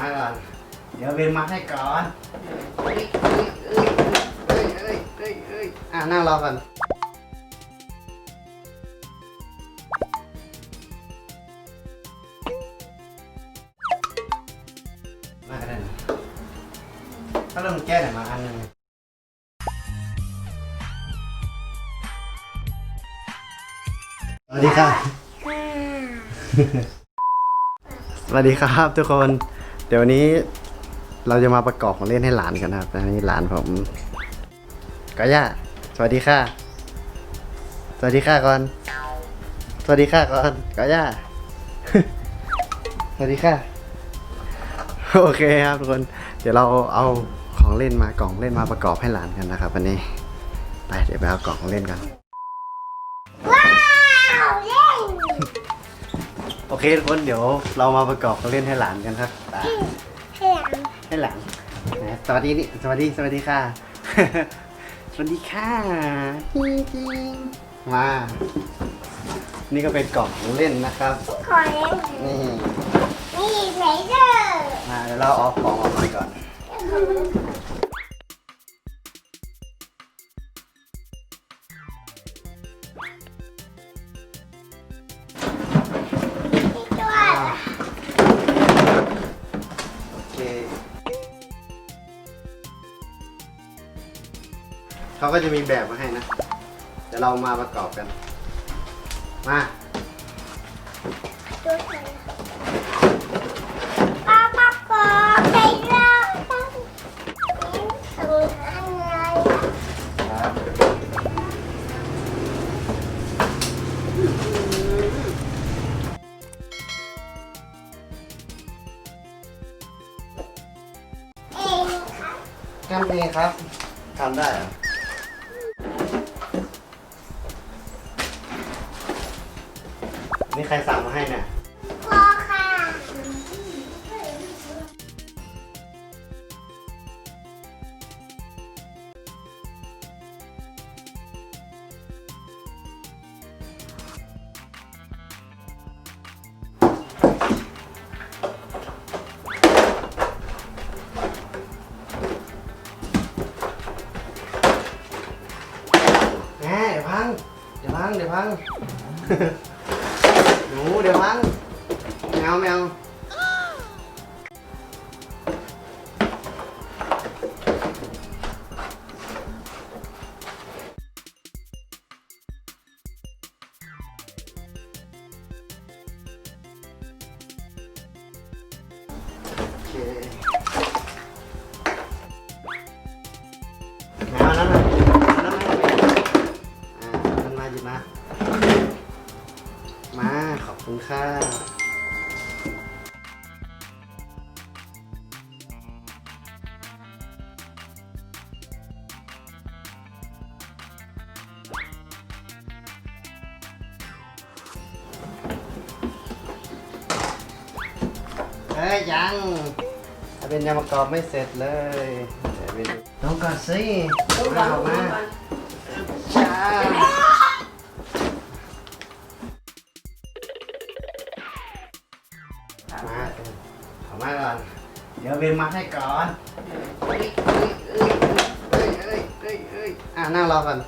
มาก่อน เดี๋ยวเบนมัดให้ก่อนเอ้ยเอ้ยเอ้ยเอ้ยเอ้ยอะนั่งรอก่อนมาก็ได้นะถ้าเราแก้ไหนมาอันหนึงสวัสดีค่ะสวัสดีครับทุกคน เดี๋ยวนี้เราจะมาประกอบของเล่นให้หลานกันนะครับอันนี้หลานผมก็ย่าสวัสดีค่ะ สวัสดีค่ะก่อน สวัสดีค่ะก่อนก็ย่าสวัสดีค่ะ โอเคครับทุกคน เดี๋ยวเราเอาของเล่นมากล่องเล่นมาประกอบให้หลานกันนะครับวันนี้ ไปเดี๋ยวไปเอากล่องของเล่นกัน โอเคทุกคนเดี๋ยวเรามาประกอบของเล่นให้หลานกันครับไปเห็นให้หลานนะสวัสดีนี่สวัสดีสวัสดีค่ะ สวัสดีค่ะจริงๆมา นี่ก็เป็นกล่องของเล่นนะครับขอเล่นนี่นี่ไหนเด้อมาเดี๋ยวเราเอาของออกไปก่อนนี่ เขาก็จะมีแบบมาให้นะเดี๋ยวเรามาประกอบกัน มาตัวไหนป้าป้ากอไปแล้วตั้งตรงอันไหนครับเองค่ะทำเองครับทำได้เหรอ นี่ใครสั่งมาให้เนี่ยพ่อค่ะแม่เดี๋ยวพัง เดี๋ยวพัง เดี๋ยวพัง หนูเดี๋ยวพังแมวแมวโอเค คุณค่ะเฮ้ยยังถ้าเป็นยังประกอบไม่เสร็จเลยเดี๋ยวไปดูน้องก่อนสิมาออกมา เดี๋ยวเบนมัดให้ก่อนเอ้ยเอ้ยเอ้ยเอ้ยเอ้ยเอ้ยอะนั่งรอก่อนเ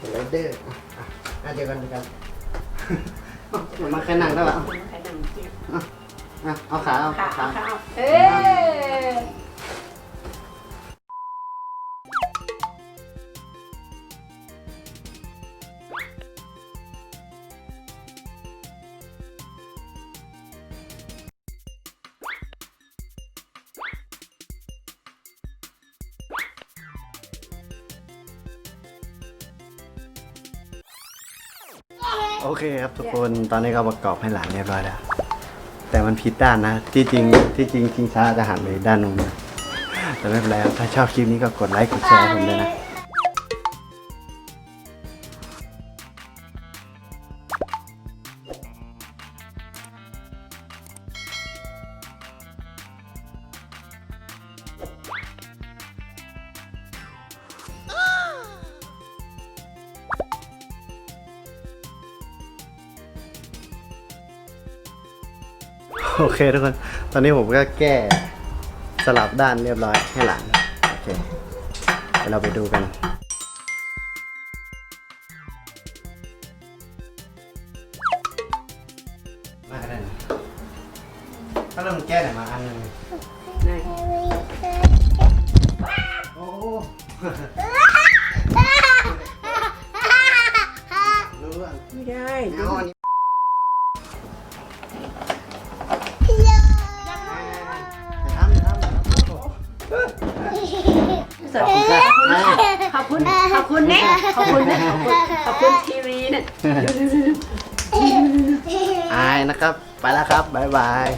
ดี๋ยวเดออะอะอะเดี๋ยวกันเดี๋ยวกันมาแค่นั่งได้ปะใครนั่งกินอะเอาขาเอาขาขาข้าวเอ้ย โอเคครับทุกคนตอนนี้ก็ประกอบให้หลานเรียบร้อยแล้ว แต่มันผิดด้านนะ ที่จริงที่จริงชิงช้าจะหันไปด้านนู้นนะแต่ไม่เป็นไรครับถ้าชอบคลิปนี้ก็กดไลค์กดแชร์ให้ผมด้วยนะ โอเคทุกคน ตอนนี้ผมก็แก้สลับด้านเรียบร้อยให้หลานโอเคเดี๋ยวเราไปดูกันมาก็ได้นะถ้าเราแก้ไหนมาอันหนึงไหนโอ้ ขอบคุณเนี่ยขอบคุณขอบคุณทีวีเนี่ยอายนะครับ ไปแล้วครับ บ๊ายบาย